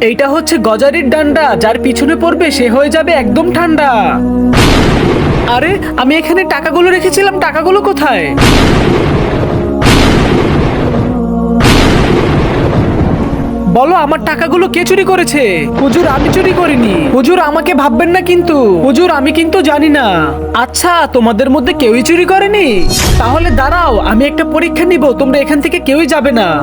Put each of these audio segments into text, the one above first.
এইটা হচ্ছে গজারির ডান্ডা, যার পিছনে পড়বে, সে হয়ে যাবে একদম ঠান্ডা। আরে, আমি এখানে টাকাগুলো রেখেছিলাম, টাকাগুলো কোথায়? বলো, আমার টাকাগুলো কে চুরি করেছে? হুজুর, আমি চুরি করিনি। হুজুর, আমাকে ভাববেন না কিন্তু। হুজুর, আমি কিন্তু জানি না। আচ্ছা তোমাদের মধ্যে কেউই চুরি করেনি? তাহলে দাঁড়াও, আমি একটা পরীক্ষা নিব, তোমরা এখান থেকে কেউই যাবে না।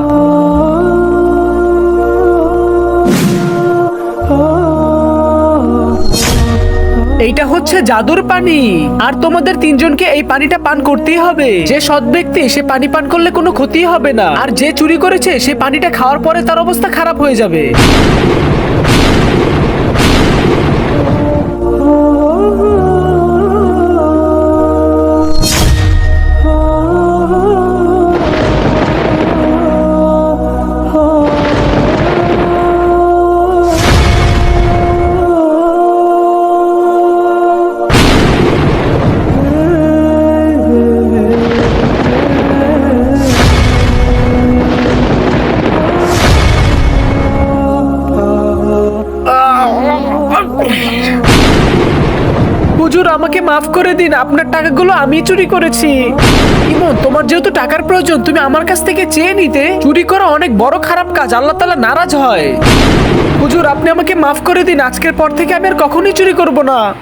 এইটা হচ্ছে জাদুর পানি। আর তোমাদের তিনজনকে এই পানিটা পান করতেই হবে। যে সৎ ব্যক্তি, সে পানি পান করলে কোনো ক্ষতি হবে না। আর যে চুরি করেছে, সে পানিটা খাওয়ার পরে তার অবস্থা খারাপ হয়ে যাবে। হুজুর, আমাকে মাফ করে দিন। আপনার টাকাগুলো আমি চুরি করেছি। ইমন, তোমার যেহেতু টাকার প্রয়োজন, তুমি আমার কাছ থেকে চেয়ে নিতে। চুরি করা অনেক বড় খারাপ কাজ, আল্লাহ তালা নারাজ হয়। হুজুর, আপনি আমাকে মাফ করে দিন। আজকের পর থেকে আমি আর কখনই চুরি করব না।